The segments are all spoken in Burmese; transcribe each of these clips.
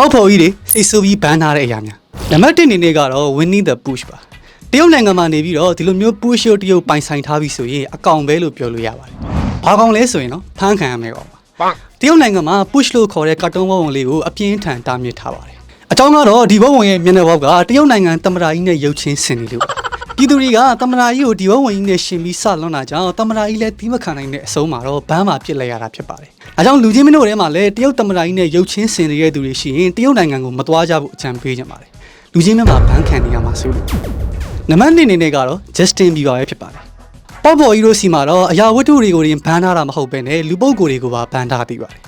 ပေါက်ဖော်ကြီးတွေစိတ်ဆိုးပြီးဘန်းထားတဲ့အရာများနံပါတ်1အနေနဲ့ကတော့ winning the push ပါတရုတ်နိုင်ငံမှာနေပြီးတော့ဒီလိုမျိုး push ကိုတရုတ်ပိုင်ဆိုင်ထားပြီးဆိုရင်အကောင်ပဲလို့ပြောလို့ရပါတယ်ဘာကောင်လဲဆိုရင်တော့ဖမ်းခံရမယ်ကောင်ပါ Bonk. တရုတ်နိုင်ငံမှာ push လို့ခေါ်တဲ့ကာတွန်းဘုံလေးကိုအပြင်းထန်တားမြစ်ထားပါတယ်အကြောင်းကတော့ဒီဘုံဝင်ရဲ့မျက်နှာပေါက်ကတရုတ်နိုင်ငံတမရာကြီးနဲ့ရုပ်ချင်းဆင်နေလို့ပါ ပြည်သူတွေကတမရာကြီးကိုဒီဘုံဝင်ကြီးနဲ့ရှင်ပြီးစလွန်တာကြောင့်တမရာကြီးလည်းတီးမခံနိုင်တဲ့အဆုံးမှာတော့ဘန်းမှာပြစ်လိုက်ရတာဖြစ်ပါတယ်အဲကြောင့်လူချင်းမင်းတို့ထဲမှာလည်းတရုတ်တမရာကြီးနဲ့ရုပ်ချင်းဆင်နေတဲ့သူတွေရှိရင်တရုတ်နိုင်ငံကိုမသွားကြဖို့အကြံပေးကြပါတယ်လူချင်းမင်းမှာဘန်းခံနေရမှာဆိုလို့နံပါတ်1အနေနဲ့ကတော့ Justin Bieber ပဲဖြစ်ပါတယ်ပေါ့ပေါ်ကြီးတို့စီမှာတော့အရာဝတ္ထုတွေကိုရင်ဘန်းထားတာမဟုတ်ဘဲနဲ့လူပုဂ္ဂိုလ်တွေကိုပါဘန်းထားသိပါတယ်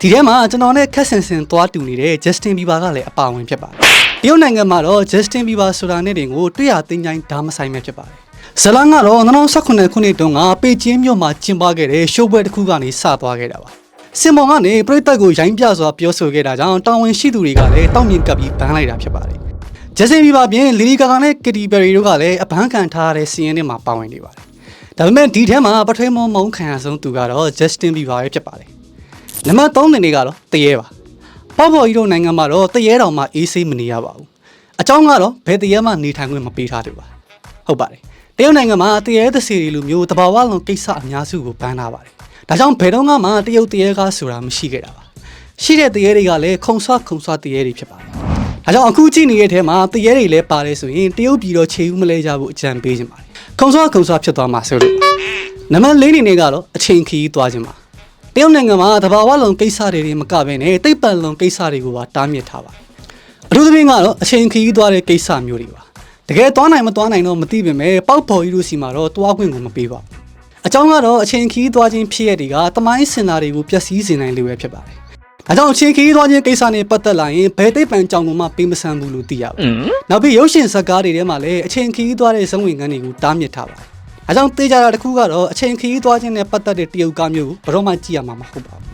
ဒီထဲမှာကျွန်တော်နဲ့ခက်ဆင်ဆင်သွားတူနေတဲ့ Justin Bieber ကလည်းအပါဝင်ဖြစ်ပါတယ်။ တရုတ်နိုင်ငံမှာတော့ Justin Bieber ဆိုတာနဲ့တင်ကိုတွေ့ရသိမ်းချိုင်းဒါမဆိုင်ပဲဖြစ်ပါတယ်။ဇလန်ကတော့2018ခုနှစ်တုန်းကပေကျင်းမြို့မှာကျင်းပခဲ့တဲ့ရှိုးပွဲတစ်ခုကနေစသွားခဲ့တာပါ။စင်မော်ကနေပြည်သက်ကိုရိုင်းပြစွာပြောဆိုခဲ့တာကြောင့်တာဝန်ရှိသူတွေကလည်းတောက်မြင်ကပ်ပြီးဘန်းလိုက်တာဖြစ်ပါတယ်။ Justin Bieber ပြင် Lady Gaga နဲ့ Katy Perry တို့ကလည်းအပန်းခံထားရတဲ့စီးရင်တွေမှာပါဝင်နေပါတယ်။ဒါပေမဲ့ဒီထဲမှာပထမမုံခံရဆုံးသူကတော့ Justin Bieber ပဲဖြစ်ပါတယ်။နံပါတ်3နေကတော့တရေပါ ပေါ့ပေါ်ကြီးတို့နိုင်ငံမှာတော့တရေတောင်မှအေးဆေးမနေရပါဘူးအကြောင်းကတော့ဘယ်တရေမှနေထိုင်ခွင့်မပေးထားတယ်ပါဟုတ်ပါတယ်တရုတ်နိုင်ငံမှာတရေသစီတွေလိုမျိုးတဘာဝလုံးကိစ္စအများစုကိုဘန်းထားပါတယ်ဒါကြောင့်ဘယ်တော့မှတရုတ်တရေကားဆိုတာမရှိခဲ့တာပါရှိတဲ့တရေတွေကလည်းခုံဆွခုံဆွတရေတွေဖြစ်ပါတယ်ဒါကြောင့်အခုကြည့်နေတဲ့ထဲမှာတရေတွေလည်းပါတယ်ဆိုရင်တရုတ်ပြည်တော့ခြေဦးမလဲကြဘူးအကြံပေးခြင်းပါတယ်ခုံဆွခုံဆွဖြစ်သွားမှာဆိုလို့နံပါတ်4နေနေကတော့အချိန်ခီးသွားခြင်းပါတ ရုတ်နိုင်ငံမှာတဘာဝလုံးကိစ္စတွေတွေမကဘဲနဲ့တိတ်ပံလုံးကိစ္စတွေကိုပါတားမြစ်ထားပါတယ်။အထူးသဖြင့်ကတော့အချိန်ခရီးသွားတဲ့ကိစ္စမျိုးတွေပါ။တကယ်သွားနိုင်မသွားနိုင်တော့မသိပေမဲ့ပေါက်ဖော်ကြီးတို့စီမှာတော့သွားခွင့်ကိုမပေးပါဘူး။အကြောင်းကတော့အချိန်ခရီးသွားခြင်းဖြစ်ရတွေကတမိုင်းစင်တာတွေကိုပျက်စီးစေနိုင်လို့ပဲဖြစ်ပါတယ်။ဒါကြောင့်အချိန်ခရီးသွားခြင်းကိစ္စနဲ့ပတ်သက်လာရင်ဘယ်တိတ်ပံကြောင်မှပေးမဆန်းဘူးလို့သိရပါတယ်။နောက်ပြီးရုပ်ရှင်ဇာတ်ကားတွေထဲမှာလည်းအချိန်ခရီးသွားတဲ့ဇုံဝင်ခန်းတွေကိုတားမြစ်ထားပါတယ်။ အဲကြောင့်တေးကြတာတစ်ခုကတော့အချိန်ခရီးသွားခြင်းနဲ့ပတ်သက်တဲ့တရုတ်ကားမျိုးကိုဘယ်တော့မှကြည့်ရမှာမဟုတ်ပါဘူး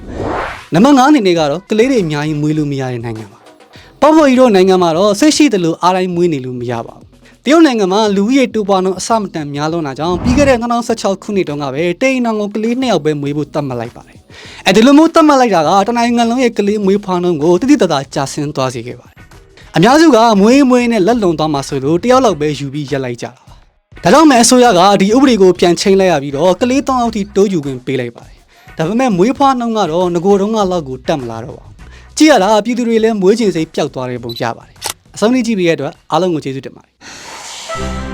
။နံပါတ်9အနေနဲ့ကတော့ကလေးတွေအများကြီးမွေးလို့မရတဲ့နိုင်ငံပါ။ပေါ့ပေါ်ကြီးတို့နိုင်ငံမှာတော့စိတ်ရှိတယ်လို့အားတိုင်းမွေးနေလို့မရပါဘူး။တရုတ်နိုင်ငံမှာလူဦးရေတူပွားနှုန်းအဆမတန်များလွန်းတာကြောင့်ပြီးခဲ့တဲ့2016ခုနှစ်တုန်းကပဲတိန်နောင်ကိုကလေးနှစ်ယောက်ပဲမွေးဖို့တတ်မှတ်လိုက်ပါတယ်။အဲဒီလိုမျိုးတတ်မှတ်လိုက်တာကတနိုင်ငံလုံးရဲ့ကလေးမွေးဖွားနှုန်းကိုတိတိတသားကျဆင်းသွားစေခဲ့ပါတယ်။အများစုကမွေးမွေးနဲ့လက်လုံသွားမှာဆိုလို့တယောက်လောက်ပဲယူပြီးရက်လိုက်ကြတာပါ။ ဒါကြောင့်မဲအစိုးရကဒီဥပဒေကိုပြန်ချိန်လိုက်ရပြီးတော့ကလေးတောင်းအောင်ထိတိုးယူခွင့်ပေးလိုက်ပါတယ်။ဒါပေမဲ့မွေးဖွားနှုန်းကတော့ငကိုတုံးကလောက်ကိုတက်မလာတော့ပါဘူး။ကြည့်ရတာပြည်သူတွေလည်းမွေးချင်စိတ်ပျောက်သွားတဲ့ပုံရပါတယ်။အဆုံးထိကြည့်ပြီးရတဲ့အတွက်အားလုံးကိုကျေးဇူးတင်ပါတယ်။